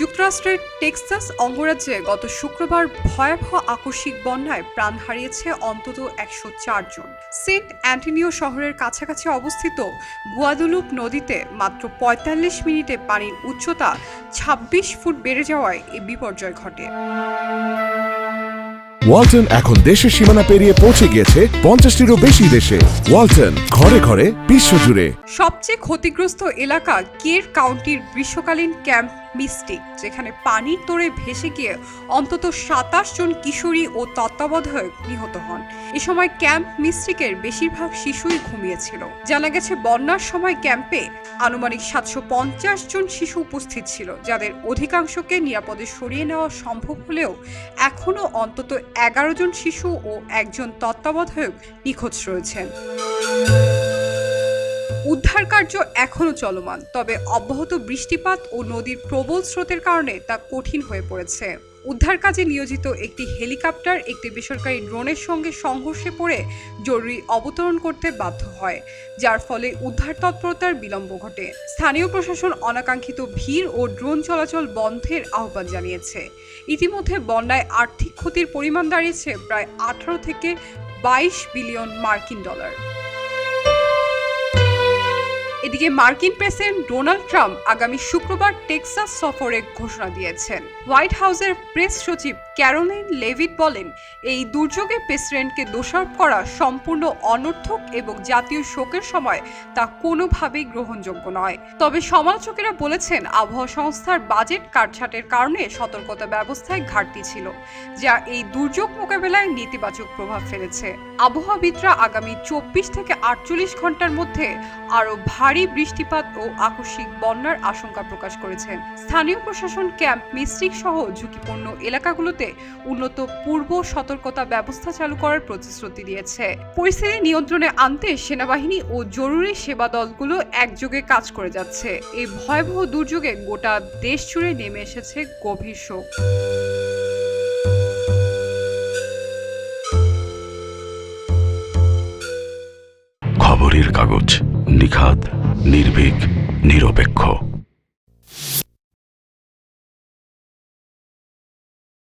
যুক্তরাষ্ট্রের টেক্সাস অঙ্গরাজ্যে গত শুক্রবার ভয়াবহ আকস্মিক বন্যায় প্রাণ হারিয়েছে অন্তত একশো চার জন। সেন্ট অ্যান্টনিও শহরের কাছাকাছি অবস্থিত গুয়াদুলুপ নদীতে মাত্র পঁয়তাল্লিশ মিনিটে পানির উচ্চতা ২৬ ফুট বেড়ে যাওয়ায় এই বিপর্যয় ঘটে। ওয়ালটন এখন দেশের সীমানা পেরিয়ে পৌঁছে গিয়েছে পঞ্চাশটিরও বেশি দেশে। ওয়ালটন ঘরে ঘরে বিশ্বজুড়ে সবচেয়ে ক্ষতিগ্রস্ত এলাকা কের কাউন্টির গ্রীষ্মকালীন ক্যাম্প মিস্টিক যেখানে পানির তোড়ে ভেসে গিয়ে অন্তত সাতাশ জন কিশোরী ও তত্ত্বাবধায়ক নিহত হন। এ সময় ক্যাম্প মিস্টিকের বেশিরভাগ শিশুই ঘুমিয়েছিল। জানা গেছে, বন্যার সময় ক্যাম্পে আনুমানিক সাতশো পঞ্চাশ জন শিশু উপস্থিত ছিল, যাদের অধিকাংশকে নিরাপদে সরিয়ে নেওয়া সম্ভব হলেও এখনও অন্তত এগারো জন শিশু ও একজন তত্ত্বাবধায়ক নিখোঁজ রয়েছেন। উদ্ধার কার্য এখনও চলমান, তবে অব্যাহত বৃষ্টিপাত ও নদীর প্রবল স্রোতের কারণে তা কঠিন হয়ে পড়েছে। উদ্ধার কাজে নিয়োজিত একটি হেলিকপ্টার একটি বেসরকারি ড্রোনের সঙ্গে সংঘর্ষে পড়ে জরুরি অবতরণ করতে বাধ্য হয়, যার ফলে উদ্ধার তৎপরতার বিলম্ব ঘটে। স্থানীয় প্রশাসন অনাকাঙ্ক্ষিত ভিড় ও ড্রোন চলাচল বন্ধের আহ্বান জানিয়েছে। ইতিমধ্যে বন্যায় আর্থিক ক্ষতির পরিমাণ দাঁড়িয়েছে প্রায় আঠারো থেকে বাইশ বিলিয়ন মার্কিন ডলার। এদিকে মার্কিন প্রেসিডেন্ট ডোনাল্ড ট্রাম্প আগামী শুক্রবার টেক্সাস সফরে ঘোষণা দিয়েছেন। হোয়াইট হাউসের প্রেস সচিব ক্যারোলাইন লেভিট বলেন, এই দুর্যোগে প্রেসিডেন্টকে দোষারোপ করা সম্পূর্ণ অনর্থক এবং জাতীয় শোকের সময় তা কোনোভাবেই গ্রহণযোগ্য নয়। তবে সমালোচকেরা বলেছেন, আবহাওয়া সংস্থার বাজেট কাটছাটের কারণে সতর্কতা ব্যবস্থায় ঘাটতি ছিল, যা এই দুর্যোগ মোকাবেলায় নেতিবাচক প্রভাব ফেলেছে। আবহাওয়াবিদরা আগামী চব্বিশ থেকে আটচল্লিশ ঘণ্টার মধ্যে আরও ভারী বৃষ্টিপাত ও আকস্মিক বন্যার আশঙ্কা প্রকাশ করেছেন। স্থানীয় প্রশাসন ক্যাম্প মিস্টিক সহ ঝুঁকিপূর্ণ এলাকাগুলোতে উন্নত পূর্ব সতর্কতা ব্যবস্থা চালু করার প্রতিশ্রুতি দিয়েছে। পরিস্থিতি নিয়ন্ত্রণে আনতে সেনাবাহিনী ও জরুরি সেবা দলগুলো একযোগে কাজ করে যাচ্ছে। এই ভয়াবহ দুর্যোগে গোটা দেশ জুড়ে নেমে এসেছে গভীর শোক। খবরের কাগজ নিখাত নির্ভীক, নিরপেক্ষ।